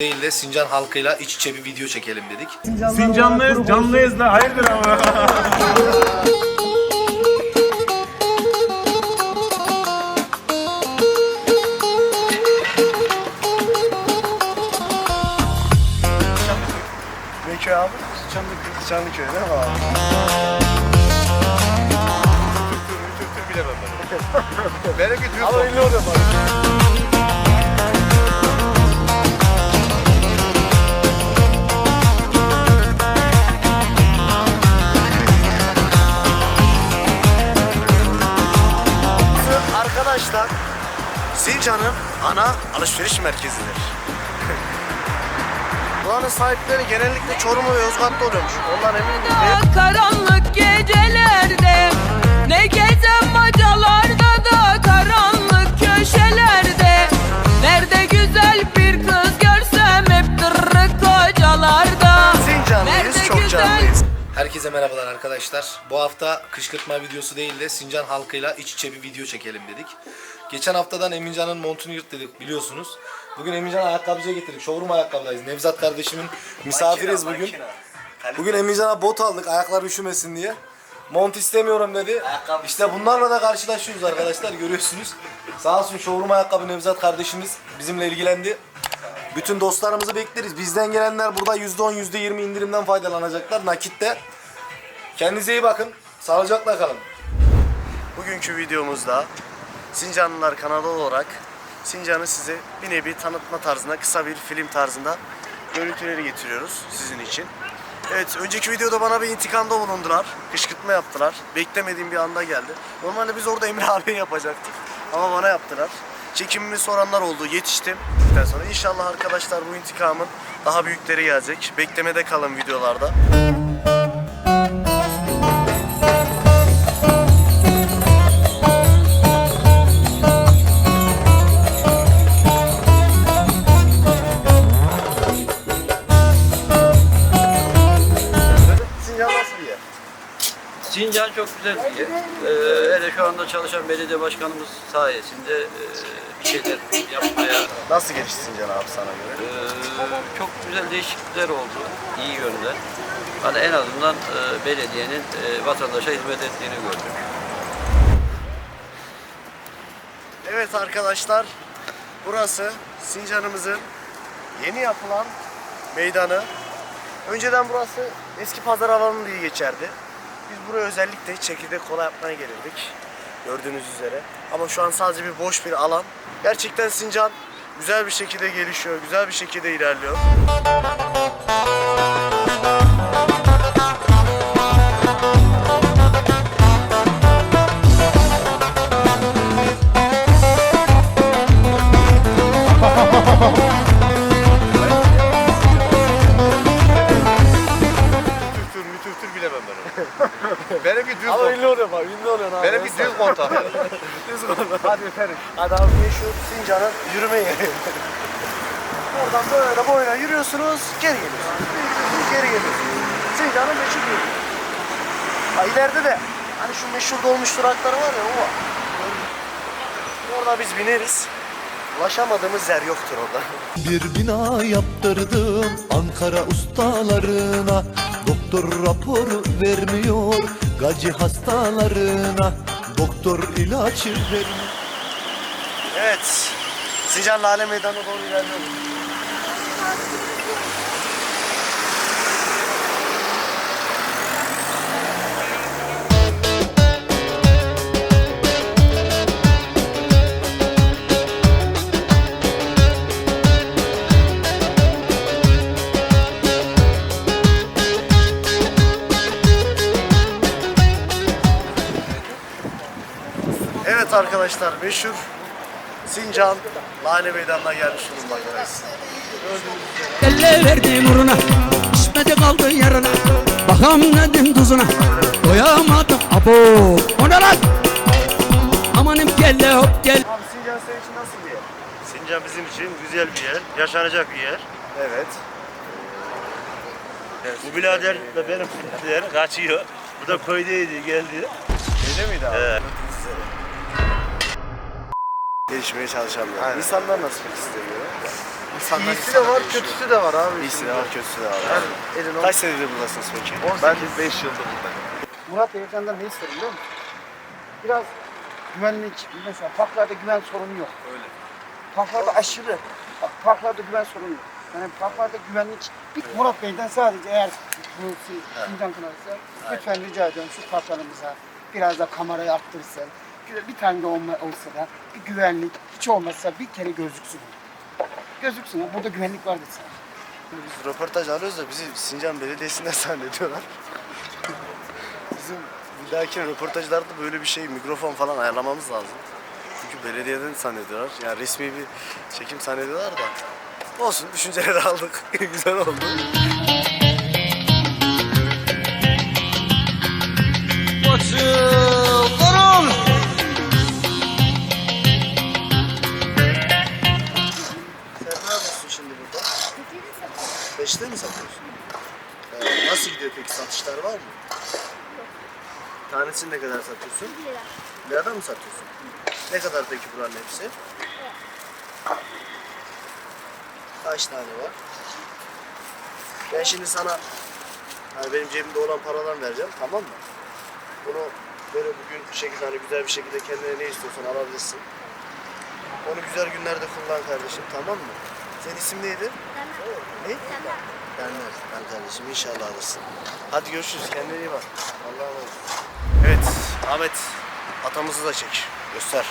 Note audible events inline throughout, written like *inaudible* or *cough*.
değil de Sincan halkıyla iç içe bir video çekelim dedik. Sincanlıyız, canlıyız da hayırdır ama. Ne köy abi? Çanlıköy. Çanlıköy değil mi abi? Türktür bilemem ben. Benimki Türk Ama ünlü oluyor bak. Sincan'ın ana alışveriş merkezidir. *laughs* Buranın sahipleri genellikle Çorumlu ve Yozgat'ta oluyormuş. Ondan eminim. Karanlık gecelerde Ne gezen bacalarda Herkese merhabalar arkadaşlar. Bu hafta kışkırtma videosu değil de Sincan halkıyla iç içe bir video çekelim dedik. Geçen haftadan Emincan'ın montunu yırtladık biliyorsunuz. Bugün Emincan'ı ayakkabıcıya getirdik. Showroom ayakkabıdayız. Nevzat kardeşimin misafiriz bugün. Bugün Emincan'a bot aldık ayaklar üşümesin diye. Mont istemiyorum dedi. Ayakkabı İşte bunlarla da karşılaşıyoruz arkadaşlar görüyorsunuz. Sağ olsun showroom ayakkabı Nevzat kardeşimiz bizimle ilgilendi. Bütün dostlarımızı bekleriz. Bizden gelenler burada %10 %20 indirimden faydalanacaklar nakitte. Kendinize iyi bakın. Sağlıcakla kalın. Bugünkü videomuzda Sincanlılar kanalı olarak Sincan'ı size bir nevi tanıtma tarzında kısa bir film tarzında görüntüleri getiriyoruz sizin için. Evet önceki videoda bana bir intikamda bulundular. Kışkırtma yaptılar. Beklemediğim bir anda geldi. Normalde biz orada Emre *laughs* abi yapacaktık. Ama bana yaptılar. Çekimimi soranlar oldu. Yetiştim. Ondan sonra inşallah arkadaşlar bu intikamın daha büyükleri gelecek. Beklemede kalın videolarda. Sincan çok güzel bir yer. Ee, hele şu anda çalışan belediye başkanımız sayesinde e, şeyler yapmaya Nasıl gelişti Sincan abi sana göre? e, çok güzel değişiklikler oldu. iyi yönde. Hani en azından e, belediyenin e, vatandaşa hizmet ettiğini gördük. Evet arkadaşlar, burası Sincan'ımızın yeni yapılan meydanı. Önceden burası eski pazar alanı diye geçerdi. Biz buraya özellikle çekirdek kola yapmaya gelirdik. Gördüğünüz üzere. Ama şu an sadece bir boş bir alan. Gerçekten Sincan güzel bir şekilde gelişiyor, güzel bir şekilde ilerliyor. Hadi efendim. Hadi abi meşhur Sincan'ın yürüme yeri. Oradan böyle boyuna yürüyorsunuz, geri geliyorsunuz. Geri geliyorsunuz. Sincan'ın meşhur yeri. Ha ileride de hani şu meşhur dolmuş durakları var ya o var. Orada biz bineriz. Ulaşamadığımız yer yoktur orada. Bir bina yaptırdım Ankara ustalarına Doktor raporu vermiyor Gacı hastalarına Doktor ilaç vermiyor Evet. Sincan Lale Meydanı'na doğru ilerliyoruz. Evet arkadaşlar meşhur Sincan Lale Meydanı'na gelmiş bulunmaktayız. Elle verdim uğruna İçmedi kaldı yarına Bakam nedim tuzuna Doyamadım abo O ne lan Amanım gelle hop gel Abi Sincan senin için nasıl bir yer? Sincan bizim için güzel bir yer, yaşanacak bir yer. Evet. Bu birader de benim birader kaçıyor. Bu da köydeydi, geldi. Öyle miydi abi? Evet. Gelişmeye çalışan bir yer. İnsanlar nasıl size göre? İnsanlar İyisi de var, değişiyor. kötüsü de var abi. İyisi de var, kötüsü de var. Yani elin Kaç senedir buradasınız peki? 18 5 yıldır buradayım. Murat Beyefendi'den ne isterim biliyor musun? Biraz güvenlik, mesela parklarda güven sorunu yok. Öyle. Parklarda aşırı, bak parklarda güven sorunu yok. Yani parklarda güvenlik, bir Murat Bey'den sadece eğer bu si- Sincan kınarsa lütfen rica ediyorum şu parklarımıza biraz da kamerayı arttırırsa, bir tane de olma, olsa da bir güvenlik, hiç olmazsa bir kere gözüksün. Gözüksün burada güvenlik var desin. Biz röportaj alıyoruz da bizi Sincan Belediyesi'nden *laughs* zannediyorlar. Bizim bir dahaki röportajlarda böyle bir şey mikrofon falan ayarlamamız lazım. Çünkü belediyeden zannediyorlar. Yani resmi bir çekim zannediyorlar da. Olsun düşünceleri *laughs* aldık. Güzel oldu. Tanesini ne kadar satıyorsun? 1 lira. Liradan mı satıyorsun? Ne kadar peki buranın hepsi? Kaç tane var? Ben şimdi sana hani benim cebimde olan paradan vereceğim tamam mı? Bunu böyle bugün bir şekilde hani güzel bir şekilde kendine ne istiyorsan alabilirsin. Onu güzel günlerde kullan kardeşim tamam mı? Senin isim neydi? Ne? Gelmez. Ben kardeşim inşallah alırsın. Hadi görüşürüz. Kendine iyi bak. Allah'a emanet. Evet Ahmet atamızı da çek. Göster.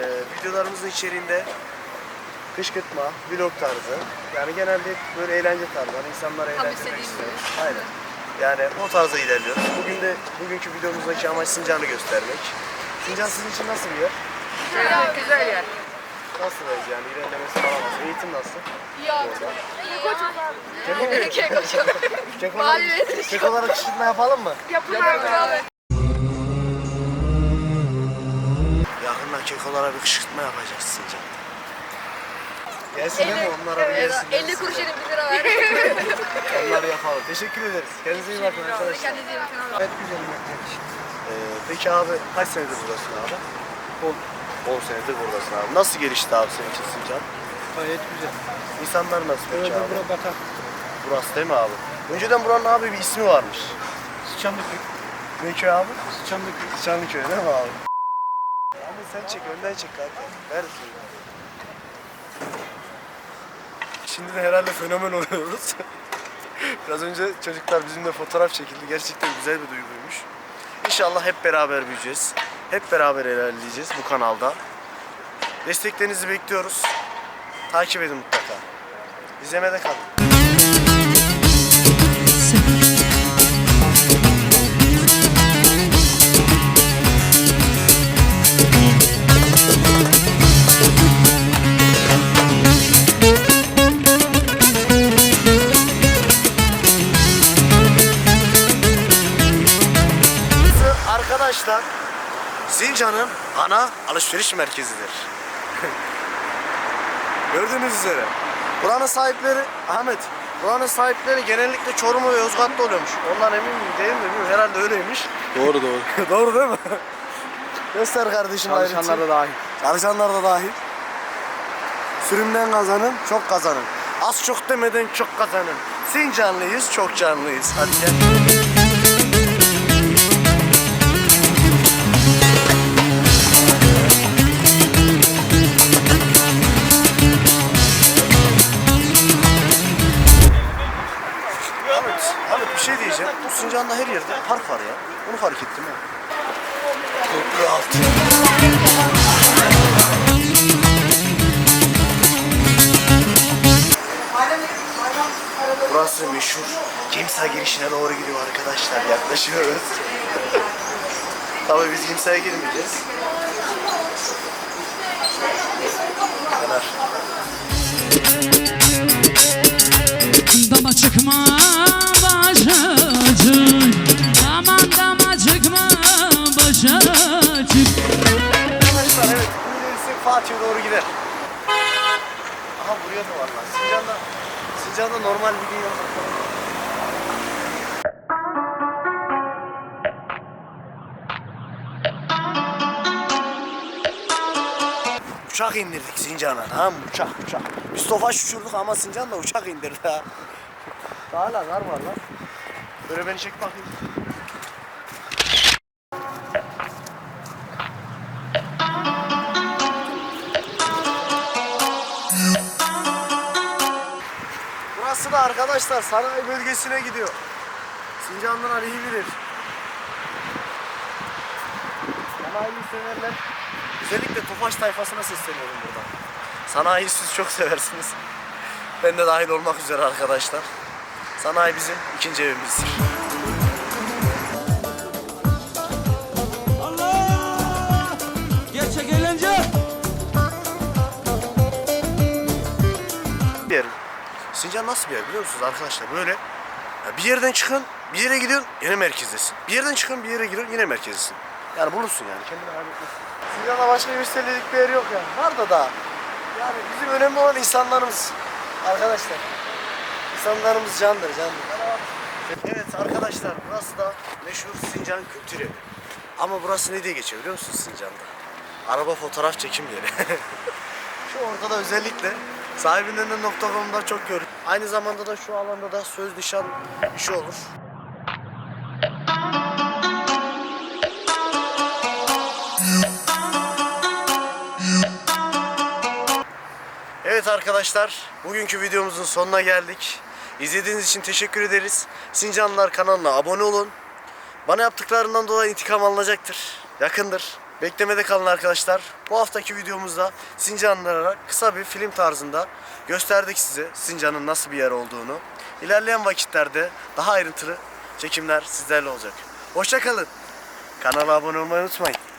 Ee, videolarımızın içeriğinde kışkırtma, vlog tarzı. Yani genelde böyle eğlence tarzı. Hani insanlara eğlendirmek istiyoruz. Aynen. Yani o tarzda ilerliyoruz. Bugün de bugünkü videomuzdaki amaç Sincan'ı göstermek. Sincan sizin için nasıl bir yer? Güzel yer. Nasıl yani ilerlemesi falan nasıl? Eğitim nasıl? İyi abi. İyi koçum abi. Kek koçum. Kek olarak, kek olarak kışkırtma yapalım mı? Yapın abi. Yakında kek olarak bir kışkırtma yapacağız Sincan. Gelsin değil mi? Onlara bir gelsin. 50 kuruş yerim 1 lira ver. *laughs* Onları yapalım. Teşekkür ederiz. Kendinize iyi bakın arkadaşlar. Kendinize iyi bakın abi. Evet güzel yemekler. Ee, peki abi kaç senedir buradasın abi? 10. 10 senedir buradasın abi. Nasıl gelişti abi senin için Sincan? Gayet güzel. İnsanlar nasıl peki Evet, abi? bura batak. Burası değil mi abi? Önceden buranın abi bir ismi varmış. Sıçanlıköy. Ne köy abi? Sıçanlıköy. Çanlıköy değil mi abi? Abi sen çek, önden çek kanka. Neredesin? Şimdi de herhalde fenomen oluyoruz. *laughs* Biraz önce çocuklar bizimle fotoğraf çekildi. Gerçekten güzel bir duyguymuş. İnşallah hep beraber büyüyeceğiz. Hep beraber ilerleyeceğiz bu kanalda. Desteklerinizi bekliyoruz. Takip edin mutlaka. İzlemede kalın. Sincan'ın ana alışveriş merkezidir. *laughs* Gördüğünüz üzere. Buranın sahipleri Ahmet. Buranın sahipleri genellikle Çorumlu ve Yozgat'ta oluyormuş. Ondan emin miyim değil mi bilmiyorum. Herhalde öyleymiş. Doğru doğru. *laughs* Doğru değil mi? Göster kardeşim Çalışanlar ayrıntıyı. da dahil. Çalışanlar da dahil. Sürümden kazanın, çok kazanın. Az çok demeden çok kazanın. Sincanlıyız, çok canlıyız. Hadi gel. Sincan'da her yerde park var ya. Onu fark ettim ha. Köprü altı. Burası meşhur Kimsa girişine doğru gidiyor arkadaşlar. Yaklaşıyoruz. *laughs* Tabii biz kimseye girmeyeceğiz. Fener. Dama çıkma Malatya'ya doğru gider. Aha buraya da var lan. Sincan'da, Sincan'da normal bir gün yok. Uçak indirdik Sincan'a tamam mı? Uçak uçak. Biz tofaş uçurduk ama Sincan'da uçak indirdi ha. Daha hala kar var lan. Böyle beni çek bakayım. Arkadaşlar sanayi bölgesine gidiyor. Sincanlılar iyi bilir. Sanayiyi severler. Özellikle Tofaş tayfasına sesleniyorum buradan. Sanayiyi siz çok seversiniz. Ben de dahil olmak üzere arkadaşlar. Sanayi bizim ikinci evimizdir. Sincan nasıl bir yer biliyor musunuz arkadaşlar? Böyle ya bir yerden çıkın, bir yere gidiyorsun, yine merkezdesin. Bir yerden çıkın, bir yere giriyorsun, yine merkezdesin. Yani bulursun yani, kendini kaybetmezsin. Sincan'da başka gösterilecek bir yer yok yani. Var da daha. Yani bizim önemli olan insanlarımız. Arkadaşlar. İnsanlarımız candır, candır. Evet arkadaşlar, burası da meşhur Sincan Kültür Evi. Ama burası ne diye geçiyor biliyor musunuz Sincan'da? Araba fotoğraf çekim yeri. *laughs* Şu ortada özellikle sahibinden de nokta.com'da çok görür. Aynı zamanda da şu alanda da söz nişan işi olur. Evet arkadaşlar, bugünkü videomuzun sonuna geldik. İzlediğiniz için teşekkür ederiz. Sincanlılar kanalına abone olun. Bana yaptıklarından dolayı intikam alınacaktır. Yakındır. Beklemede kalın arkadaşlar. Bu haftaki videomuzda Sincanlılara kısa bir film tarzında gösterdik size Sincan'ın nasıl bir yer olduğunu. İlerleyen vakitlerde daha ayrıntılı çekimler sizlerle olacak. Hoşça kalın. Kanala abone olmayı unutmayın.